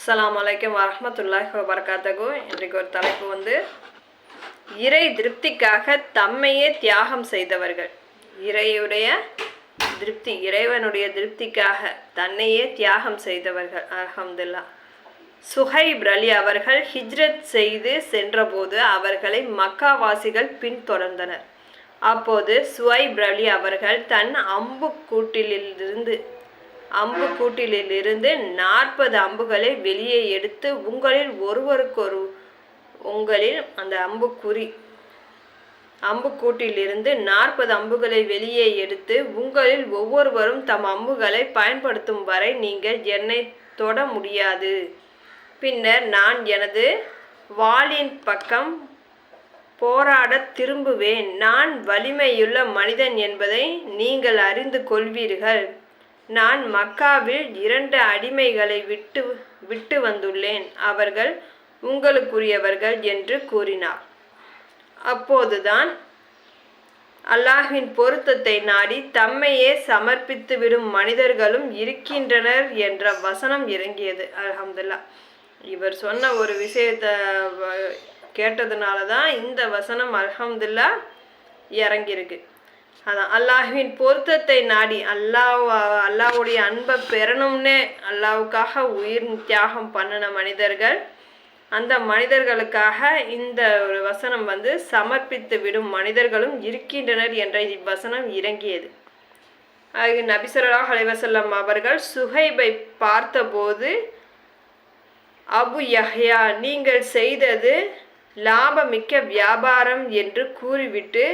அஸ்லாம் வலைக்கம் வரஹ்மத்துல்லாஹி வரகாத்தகு இன்றைக்கு ஒரு தலைப்பு வந்து இறை திருப்திக்காக தம்மையே தியாகம் செய்தவர்கள். இறையுடைய திருப்தி இறைவனுடைய திருப்திக்காக தன்னையே தியாகம் செய்தவர்கள். அஹமதுல்லா சுஹைப் அலி அவர்கள் ஹிஜ்ரத் செய்து சென்றபோது அவர்களை மக்காவாசிகள் பின்தொடர்ந்தனர். அப்போது சுஹைப் அலி அவர்கள் தன் அம்புக்கூட்டிலிருந்து அம்பு கூட்டிலிருந்து நாற்பது அம்புகளை வெளியே எடுத்து உங்களில் ஒருவருக்கொரு உங்களில் அந்த அம்புக்குறி அம்புக்கூட்டிலிருந்து நாற்பது அம்புகளை வெளியே எடுத்து உங்களில் ஒவ்வொருவரும் தம் அம்புகளை பயன்படுத்தும் வரை நீங்கள் என்னை தொட முடியாது. பின்னர் நான் எனது வாளின் பக்கம் போராடத் திரும்புவேன். நான் வலிமையுள்ள மனிதன் என்பதை நீங்கள் அறிந்து கொள்வீர்கள். நான் மக்காவில் இரண்டு அடிமைகளை விட்டு விட்டு வந்துள்ளேன். அவர்கள் உங்களுக்குரியவர்கள் என்று கூறினார். அப்போதுதான் அல்லாஹின் பொருத்தத்தை நாடி தம்மையே சமர்ப்பித்து விடும் மனிதர்களும் இருக்கின்றனர் என்ற வசனம் இறங்கியது. அலமதுல்லா இவர் சொன்ன ஒரு விஷயத்தை கேட்டதுனால தான் இந்த வசனம் அலமதுல்லா இறங்கியிருக்கு. அதான் அல்லாஹ்வின் பொருத்தத்தை நாடி அல்லாஹ் அல்லாவுடைய அன்பை பெறணும்னே அல்லாஹ்வுக்காக உயிர் தியாகம் பண்ணின மனிதர்கள். அந்த மனிதர்களுக்காக இந்த ஒரு வசனம் வந்து சமர்ப்பித்து விடும் மனிதர்களும் இருக்கின்றனர் என்ற இவ்வசனம் இறங்கியது. அது நபிசல்லாஹ் அலைவசல்லம் அவர்கள் சுஹைபை பார்த்தபோது அபு யஹ்யா நீங்கள் செய்தது லாபமிக்க வியாபாரம் என்று கூறிவிட்டு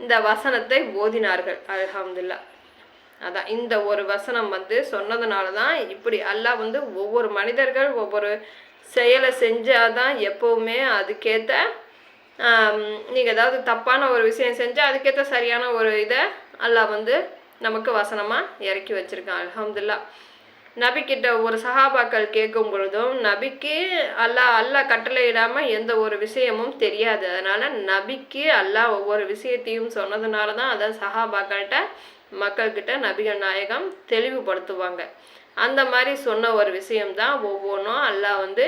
இந்த வசனத்தை ஓதினார்கள். அலஹம்துல்லா அதான் இந்த ஒரு வசனம் வந்து சொன்னதுனால தான் இப்படி அல்லாஹ் வந்து ஒவ்வொரு மனிதர்கள் ஒவ்வொரு செயலை செஞ்சால் தான் எப்போவுமே அதுக்கேற்ற நீங்கள் ஏதாவது தப்பான ஒரு விஷயம் செஞ்சால் அதுக்கேற்ற சரியான ஒரு இதை அல்லாஹ் வந்து நமக்கு வசனமாக இறக்கி வச்சுருக்கான். அலமதுல்லா நபிக்கிட்ட ஒரு சஹாபாக்கள் கேட்கும் பொழுதும் நபிக்கு அல்லாஹ் அல்லாஹ் கட்டளையிடாமல் எந்த ஒரு விஷயமும் தெரியாது. அதனால் நபிக்கு அல்லா ஒவ்வொரு விஷயத்தையும் சொன்னதுனால தான் அதை சஹாபாக்கள்கிட்ட மக்கள்கிட்ட நபிகள் நாயகம் தெளிவுபடுத்துவாங்க. அந்த மாதிரி சொன்ன ஒரு விஷயம்தான் ஒவ்வொன்றும் அல்லா வந்து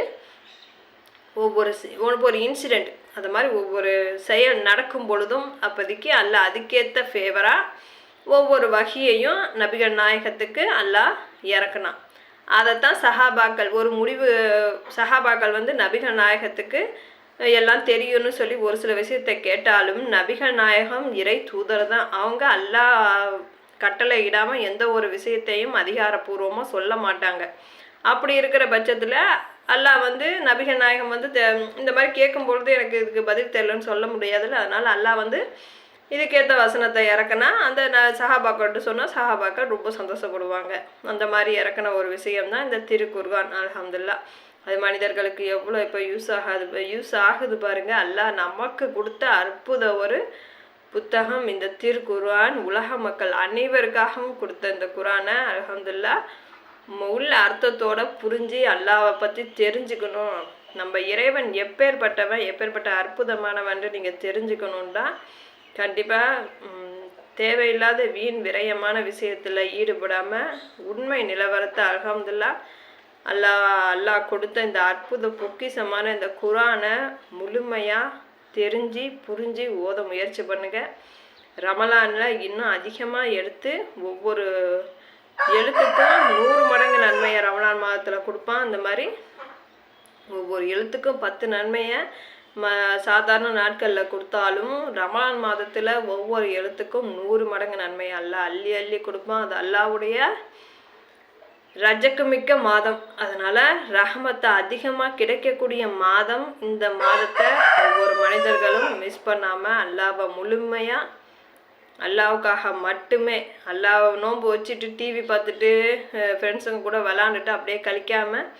ஒவ்வொரு ஒவ்வொரு இன்சிடெண்ட் அது மாதிரி ஒவ்வொரு செயல் நடக்கும் பொழுதும் அப்போதைக்கு அல்ல அதுக்கேற்ற ஃபேவராக ஒவ்வொரு வகையையும் நபிகள் நாயகத்துக்கு அல்லாஹ் இறக்குனான். அதைத்தான் சஹாபாக்கள் ஒரு முடிவு சஹாபாக்கள் வந்து நபிகள் நாயகத்துக்கு எல்லாம் தெரியும்னு சொல்லி ஒரு சில விஷயத்தை கேட்டாலும் நபிகள் நாயகம் இறை தூதர் தான். அவங்க அல்லாஹ் கட்டளை இடாமல் எந்த ஒரு விஷயத்தையும் அதிகாரப்பூர்வமாக சொல்ல மாட்டாங்க. அப்படி இருக்கிற பட்சத்தில் அல்லாஹ் வந்து நபிகள் நாயகம் வந்து இந்த மாதிரி கேட்கும்பொழுது எனக்கு இதுக்கு பதில் தெரியலன்னு சொல்ல முடியாதுல்ல. அதனால் அல்லாஹ் வந்து இதுக்கேற்ற வசனத்தை இறக்குனா அந்த நான் சஹாபாக்கள்கிட்ட சொன்னால் சஹாபாக்கள் ரொம்ப சந்தோஷப்படுவாங்க. அந்த மாதிரி இறக்குன ஒரு விஷயம்தான் இந்த திருக்குர்கான் அலமதுல்லா அது மனிதர்களுக்கு எவ்வளோ இப்போ யூஸ் ஆகாது யூஸ் ஆகுது பாருங்க. அல்லாஹ் நமக்கு கொடுத்த அற்புத ஒரு புத்தகம் இந்த திருக்குர்ஆன். உலக மக்கள் அனைவருக்காகவும் கொடுத்த இந்த குரானை அலமதுல்லா உள்ள அர்த்தத்தோட புரிஞ்சு அல்லாவை பற்றி தெரிஞ்சுக்கணும். நம்ம இறைவன் எப்பேற்பட்டவன் எப்பேற்பட்ட அற்புதமானவன் நீங்கள் தெரிஞ்சுக்கணுன்னா கண்டிப்பாக தேவையில்லாத வீண் விரயமான விஷயத்தில் ஈடுபடாமல் உண்மை நிலவரத்தை அலகம்துல்லா அல்லாஹ் அல்லாஹ் கொடுத்த இந்த அற்புத பொக்கிஷமான இந்த குரானை முழுமையாக தெரிஞ்சு புரிஞ்சு ஓத முயற்சி பண்ணுங்கள் ரமலானில் இன்னும் அதிகமாக எடுத்து ஒவ்வொரு எழுத்துக்கும் நூறு மடங்கு நன்மையை ரமலான் மாதத்தில் கொடுப்பான். அந்த மாதிரி ஒவ்வொரு எழுத்துக்கும் பத்து நன்மையை ம சாதாரண நாட்களில் கொடுத்தாலும் ரமலான் மாதத்தில் ஒவ்வொரு எழுத்துக்கும் நூறு மடங்கு நன்மை. அல்லாஹ் அள்ளி அள்ளி கொடுப்பான். அது அல்லாஹ்வுடைய ரஜக்கு மிக்க மாதம். அதனால் ரஹமத்தை அதிகமாக கிடைக்கக்கூடிய மாதம் இந்த மாதத்தை ஒவ்வொரு மனிதர்களும் மிஸ் பண்ணாமல் அல்லாவை முழுமையாக அல்லாவுக்காக மட்டுமே அல்லாவை நோன்பு வச்சுட்டு டிவி பார்த்துட்டு ஃப்ரெண்ட்ஸுங்க கூட விளாண்டுட்டு அப்படியே கழிக்காமல்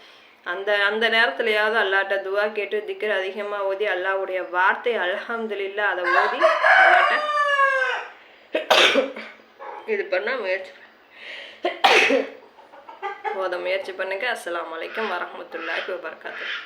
அந்த அந்த நேரத்துலையாவது அல்லாட்ட துவா கேட்டு திக்கர் அதிகமாக ஓதி அல்லாஹ்வுடைய வார்த்தை அல்ஹம்துலில்லாஹ் அதை ஓதி அல்லாட்ட இது பண்ண முயற்சி ஓத முயற்சி பண்ணுங்க. அஸ்லாம் வலைக்கம் வரஹ்மத்துல்லாஹி வபரகாத்துஹு.